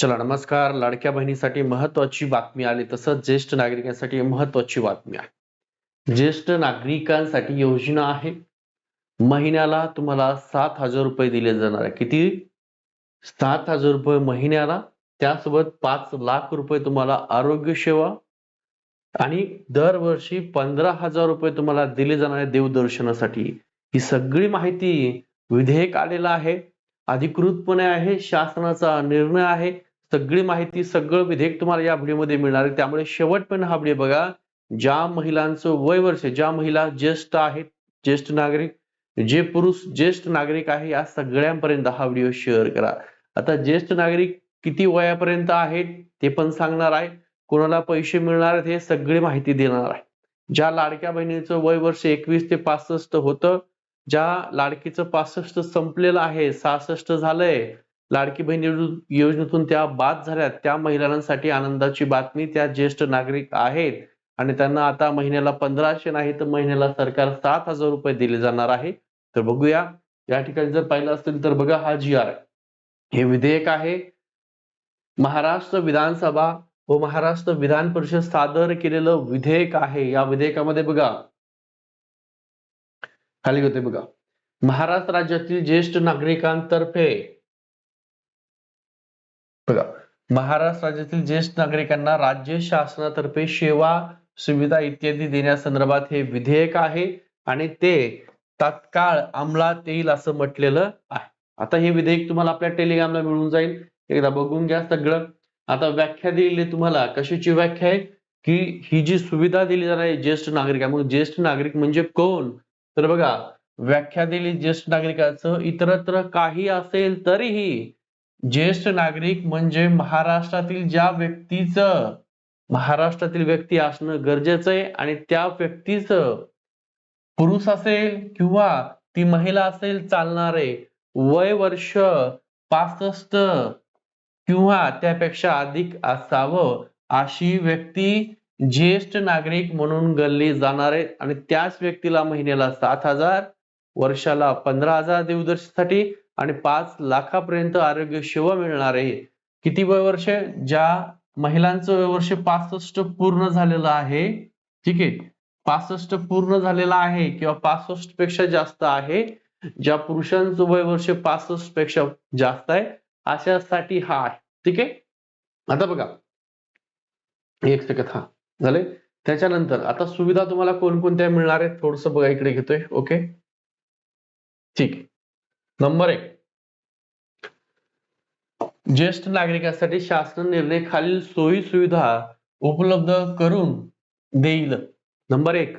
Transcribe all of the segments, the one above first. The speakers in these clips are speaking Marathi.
चला नमस्कार. लाडक्या बहिणीसाठी महत्वाची बातमी आली तसंच ज्येष्ठ नागरिकांसाठी महत्वाची बातमी आहे. ज्येष्ठ नागरिकांसाठी योजना आहे. महिन्याला तुम्हाला सात हजार रुपये दिले जाणार आहे. किती? सात हजार रुपये महिन्याला. त्यासोबत पाच लाख रुपये तुम्हाला आरोग्य सेवा आणि दरवर्षी पंधरा हजार रुपये तुम्हाला दिले जाणार आहे देवदर्शनासाठी. ही सगळी माहिती विधेयक आलेलं आहे. अधिकृतपणे आहे. शासनाचा निर्णय आहे. सगळी माहिती सगळं विधेयक तुम्हाला या व्हिडिओमध्ये मिळणार आहे. त्यामुळे शेवटपर्यंत हा व्हिडिओ बघा. ज्या महिलांचं वय वर्ष ज्या महिला ज्येष्ठ आहेत ज्येष्ठ नागरिक जे पुरुष ज्येष्ठ नागरिक आहे या सगळ्यांपर्यंत हा व्हिडिओ शेअर करा. आता ज्येष्ठ नागरिक किती वयापर्यंत आहेत ते पण सांगणार आहे. कोणाला पैसे मिळणार आहेत हे सगळी माहिती देणार आहे. ज्या लाडक्या बहिणीचं वय वर्ष एकवीस ते पासष्ट होतं ज्या लाडकीचं पासष्ट संपलेलं आहे सहासष्ट झालंय लाडकी बहीण योजनेतून त्या बाद झाल्या. त्या महिलांसाठी आनंदाची बातमी त्या ज्येष्ठ नागरिक आहेत. आणि त्यांना आता महिन्याला पंधराशे नाही तर महिन्याला सरकार सात हजार रुपये दिले जाणार आहे. तर बघूया. या ठिकाणी जर पाहिलं असेल तर बघा हा जी आर हे विधेयक आहे. महाराष्ट्र विधानसभा व महाराष्ट्र विधान परिषद सादर केलेलं विधेयक आहे. या विधेयकामध्ये बघा. खाली होते बघा. महाराष्ट्र राज्यातील ज्येष्ठ नागरिकांतर्फे बघा महाराष्ट्र राज्यातील ज्येष्ठ नागरिकांना राज्य शासनातर्फे सेवा सुविधा इत्यादी देण्यासंदर्भात हे विधेयक आहे आणि ते तात्काळ अंमलात येईल असं म्हटलेलं आहे. आता हे विधेयक तुम्हाला आपल्या टेलिग्रामला मिळून जाईल. एकदा बघून घ्या सगळं. आता व्याख्या दिलेली तुम्हाला कशाची व्याख्या आहे? की ही जी सुविधा दिली जाणार आहे ज्येष्ठ नागरिकांना ज्येष्ठ नागरिक म्हणजे कोण? तर बघा व्याख्या दिली ज्येष्ठ नागरिकाचं इतरत्र काही असेल तरीही ज्येष्ठ नागरिक म्हणजे महाराष्ट्रातील ज्या व्यक्तीचं महाराष्ट्रातील व्यक्ती असणं गरजेचं आहे आणि त्या व्यक्तीचं पुरुष असेल किंवा ती महिला असेल चालणारे वय वर्ष पासष्ट किंवा त्यापेक्षा अधिक असावं अशी व्यक्ती ज्येष्ठ नागरिक म्हणून गणली जाणार आहे. आणि त्याच व्यक्तीला महिन्याला सात हजार वर्षाला पंधरा हजार देवदर्शनासाठी आणि पाच लाखापर्यंत आरोग्य सेवा मिळणार आहे किती वय वर्ष? ज्या महिलांचं वय वर्ष पासष्ट पूर्ण झालेलं आहे ठीक आहे? पासष्ट पूर्ण झालेलं आहे किंवा पासष्टपेक्षा जास्त आहे ज्या पुरुषांचं वय वर्ष पासष्टपेक्षा जास्त आहे अशासाठी हा आहे ठीक आहे? आता बघा. एक सेकंद हा. झाले? त्याच्यानंतर आता सुविधा तुम्हाला कोणकोणत्या मिळणार आहेत? थोडस बघा इकडे घेतोय ओके? ठीक. नंबर एक. ज्येष्ठ नागरिकांसाठी शासन निर्णय खालील सोयी सुविधा उपलब्ध करून देईल. नंबर एक.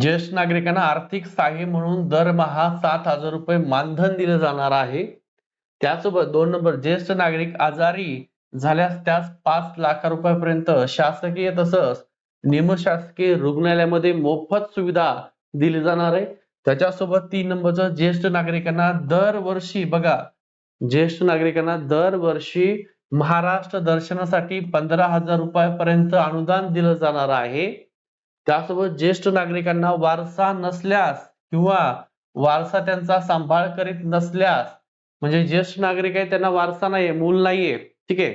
ज्येष्ठ नागरिकांना आर्थिक सहाय्य म्हणून दरमहा सात हजार रुपये मानधन दिलं जाणार आहे. त्यासोबत दोन नंबर. ज्येष्ठ नागरिक आजारी झाल्यास त्यास पाच लाख रुपयापर्यंत शासकीय तसंच निमशासकीय रुग्णालयामध्ये मोफत सुविधा दिली जाणार आहे. त्याच्यासोबत तीन नंबरचं ज्येष्ठ नागरिकांना दरवर्षी बघा ज्येष्ठ नागरिकांना दरवर्षी महाराष्ट्र दर्शनासाठी पंधरा हजार रुपयापर्यंत अनुदान दिलं जाणार आहे. त्यासोबत ज्येष्ठ नागरिकांना वारसा नसल्यास किंवा वारसा त्यांचा सांभाळ करीत नसल्यास म्हणजे ज्येष्ठ नागरिक आहे त्यांना वारसा नाहीये मूल नाहीये ठीक आहे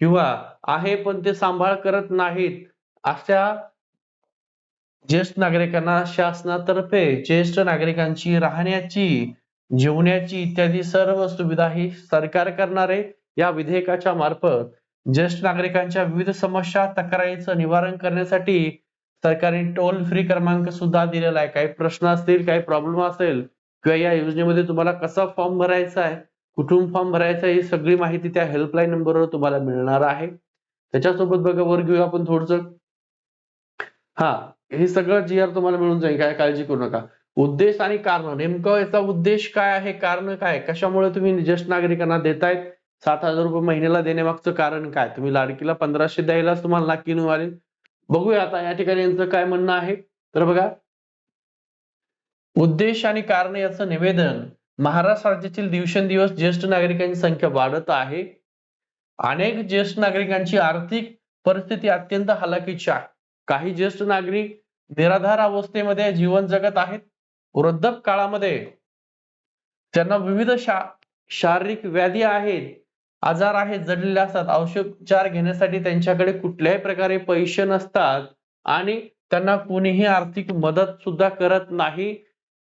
किंवा आहे पण ते सांभाळ करत नाहीत अशा ज्येष्ठ नागरिकांना शासनातर्फे ज्येष्ठ नागरिकांची राहण्याची जेवण्याची इत्यादी सर्व सुविधा ही सरकार करणारे या विधेयकाच्या मार्फत ज्येष्ठ नागरिकांच्या विविध समस्या तक्रारीचं निवारण करण्यासाठी सरकारने टोल फ्री क्रमांक सुद्धा दिलेला आहे. काही प्रश्न असतील काही प्रॉब्लेम असेल किंवा या योजनेमध्ये तुम्हाला कसा फॉर्म भरायचा आहे कुठून फॉर्म भरायचा आहे ही सगळी माहिती त्या हेल्पलाईन नंबरवर तुम्हाला मिळणार आहे. त्याच्यासोबत बघा वर घेऊया आपण थोडस. हा. हे सगळं जी आर तुम्हाला मिळून जाईल काय काळजी करू नका. उद्देश आणि कारण नेमकं याचा उद्देश काय आहे कारण काय कशामुळे तुम्ही ज्येष्ठ नागरिकांना देतायत? सात हजार रुपये महिन्याला देण्यामागचं कारण काय? तुम्ही लाडकीला पंधराशे द्यायलाच तुम्हाला नक्की निवारेल बघूया आता या ठिकाणी यांचं काय म्हणणं आहे. तर बघा. उद्देश आणि कारण याचं निवेदन. महाराष्ट्र राज्यातील दिवसेंदिवस ज्येष्ठ नागरिकांची संख्या वाढत आहे. अनेक ज्येष्ठ नागरिकांची आर्थिक परिस्थिती अत्यंत हलाखीची आहे. काही ज्येष्ठ नागरिक निराधार अवस्थेमध्ये जीवन जगत आहेत. वृद्धप काळामध्ये त्यांना विविध शा शारीरिक व्याधी आहेत. आजार आहेत जडलेले असतात. औषधोपचार घेण्यासाठी त्यांच्याकडे कुठल्याही प्रकारे पैसे नसतात आणि त्यांना कोणीही आर्थिक मदत सुद्धा करत नाही.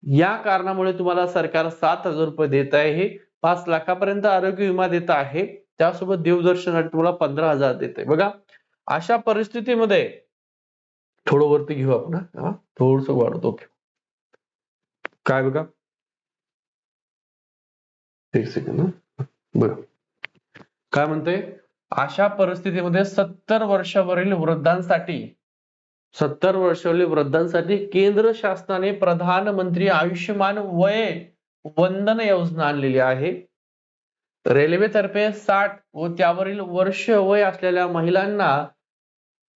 या कारणामुळे तुम्हाला सरकार सात हजार रुपये देत आहे. पाच लाखापर्यंत आरोग्य विमा देत आहे. त्यासोबत देवदर्शनासाठी तुम्हाला पंधरा हजार देते बघा अशा परिस्थितीमध्ये थोडं वरती घेऊ आपण हा? थोडस वाढवतो ओके. काय बघा? एक सेकंद बर. काय म्हणते अशा परिस्थितीमध्ये सत्तर वर्षावरील वृद्धांसाठी सत्तर वर्षावरील वृद्धांसाठी केंद्र शासनाने प्रधानमंत्री आयुष्यमान वय वंदन योजना आणलेली आहे. रेल्वेतर्फे साठ व त्यावरील वर्ष वय असलेल्या महिलांना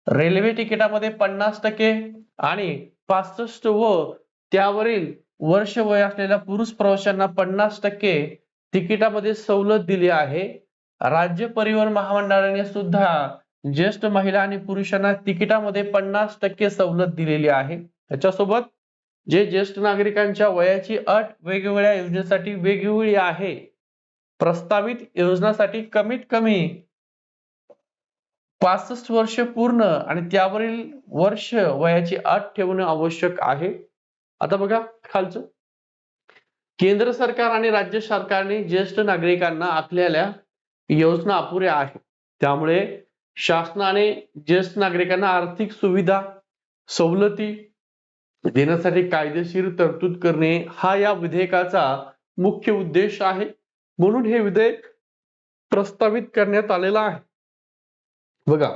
रेल्वे तिकिटामध्ये पन्नास टक्के आणि पासष्ट व त्यावरील वर्ष वय असलेल्या पुरुष प्रवाशांना पन्नास टक्के तिकिटामध्ये सवलत दिली आहे. राज्य परिवहन महामंडळाने सुद्धा ज्येष्ठ महिला आणि पुरुषांना तिकिटामध्ये पन्नास टक्के सवलत दिलेली आहे. त्याच्यासोबत जे ज्येष्ठ नागरिकांच्या वयाची अट वेगवेगळ्या योजनेसाठी वेगवेगळी आहे. प्रस्तावित योजनासाठी कमीत कमी पासष्ट वर्ष पूर्ण आणि त्यावरील वर्ष वयाची अट ठेवणं आवश्यक आहे. आता बघा खालचं. केंद्र सरकार आणि राज्य सरकारने ज्येष्ठ नागरिकांना आखलेल्या योजना अपुऱ्या आहेत. त्यामुळे शासनाने ज्येष्ठ नागरिकांना आर्थिक सुविधा सवलती देण्यासाठी कायदेशीर तरतूद करणे हा या विधेयकाचा मुख्य उद्देश आहे. म्हणून हे विधेयक प्रस्तावित करण्यात आलेलं आहे. बघा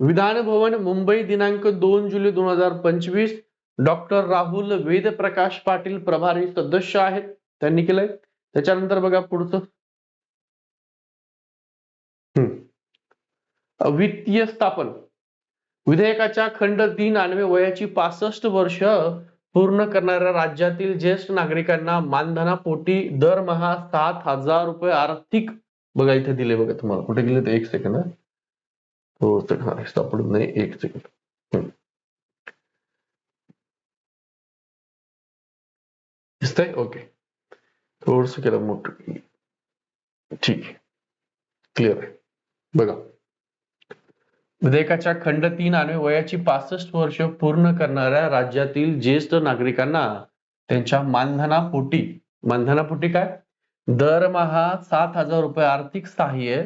विधान भवन मुंबई दिनांक दोन जुलै दोन हजार पंचवीस डॉक्टर राहुल वेद प्रकाश पाटील प्रभारी सदस्य आहेत. त्यांनी केलंय. त्याच्यानंतर बघा पुढचं. वित्तीय स्थापन. विधेयकाच्या खंड तीन अन्वे वयाची पासष्ट वर्ष पूर्ण करणाऱ्या राज्यातील ज्येष्ठ नागरिकांना मानधनापोटी दरमहा सात हजार रुपये आर्थिक बघा इथे दिले बघा तुम्हाला. कुठे दिले ते? एक सेकंड हो तर हा सापडत नाही एक सेकंड दिसतंय? ओके. थोडस केलं मोठं. ठीक. आहे क्लिअर आहे. बघा. विधेयकाच्या खंड तीन आणि वयाची पासष्ट वर्ष पूर्ण करणाऱ्या राज्यातील ज्येष्ठ नागरिकांना त्यांच्या मानधनापोटी मानधनापोटी काय? दरमहा सात हजार रुपये आर्थिक सहाय्य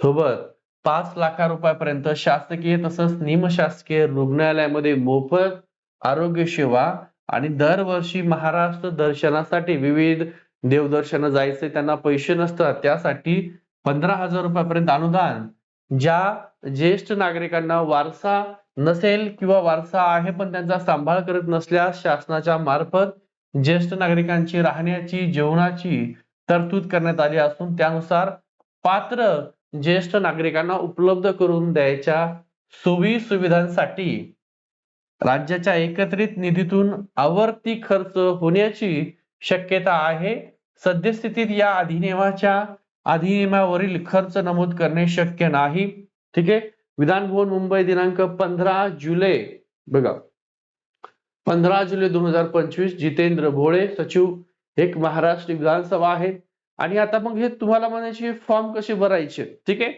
सोबत पाच लाखा रुपयापर्यंत शासकीय तसंच निमशासकीय रुग्णालयामध्ये मोफत आरोग्य सेवा आणि दरवर्षी महाराष्ट्र दर्शनासाठी विविध देवदर्शन जायचे त्यांना पैसे नसतात त्यासाठी पंधरा हजार रुपयापर्यंत अनुदान. ज्या ज्येष्ठ नागरिकांना वारसा नसेल किंवा वारसा आहे पण त्यांचा सांभाळ करत नसल्यास शासनाच्या मार्फत ज्येष्ठ नागरिकांची राहण्याची जेवणाची तरतूद करण्यात आली असून त्यानुसार पात्र ज्येष्ठ नागरिकांना उपलब्ध करून द्यायच्या सोयी सुविधांसाठी राज्याच्या एकत्रित निधीतून आवर्ती खर्च होण्याची शक्यता आहे. सद्यस्थितीत या अधिनियमाच्या अधिनियमावरील खर्च नमूद करणे शक्य नाही. ठीक आहे? विधान भवन मुंबई दिनांक पंधरा जुलै बघा. पंधरा जुलै दोन हजार पंचवीस जितेंद्र भोळे सचिव एक महाराष्ट्र विधानसभा आहे आणि आता मग हे तुम्हाला म्हणायचे फॉर्म कसे भरायचे? ठीक आहे?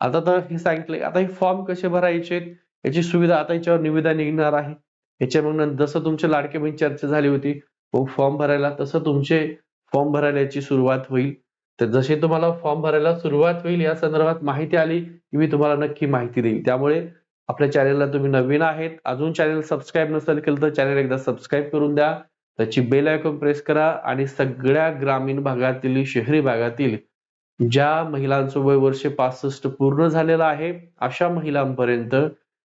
आता तर हे सांगितले आता हे फॉर्म कसे भरायचे? याची सुविधा आता याच्यावर निविदा निघणार आहे. याच्या मग जसं तुमच्या लाडके बहीण चर्चा झाली होती हो, मग फॉर्म भरायला तसं तुमचे फॉर्म भरायला याची सुरुवात होईल. तर जसे तुम्हाला फॉर्म भरायला सुरुवात होईल या संदर्भात माहिती आली की मी तुम्हाला नक्की माहिती देईल. त्यामुळे आपल्या चॅनलला तुम्ही नवीन आहेत अजून चॅनल सबस्क्राईब नसेल केलं तर चॅनल एकदा सबस्क्राईब करून द्या. त्याची बेल आयकॉन प्रेस करा आणि सगळ्या ग्रामीण भागातील शहरी भागातील ज्या महिलांचं वय वर्ष पासष्ट पूर्ण झालेलं आहे अशा महिलांपर्यंत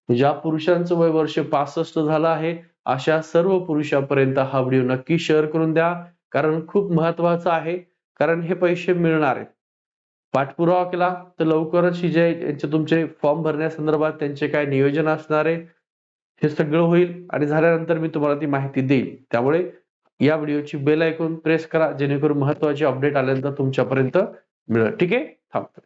ज्या पुरुषांचं वय वर्ष पासष्ट झालं आहे अशा सर्व पुरुषांपर्यंत हा व्हिडिओ नक्की शेअर करून द्या. कारण खूप महत्वाचं आहे. कारण हे पैसे मिळणार आहेत. पाठपुरावा केला तर लवकरच ही जे यांचे तुमचे फॉर्म भरण्यासंदर्भात त्यांचे काय नियोजन असणार आहे हे सगळं होईल आणि झाल्यानंतर मी तुम्हाला ती माहिती देईल. त्यामुळे या व्हिडिओची बेल ऐकून प्रेस करा जेणेकरून महत्त्वाचे अपडेट आल्यानंतर तुमच्यापर्यंत मिळेल. ठीक आहे? थांबतो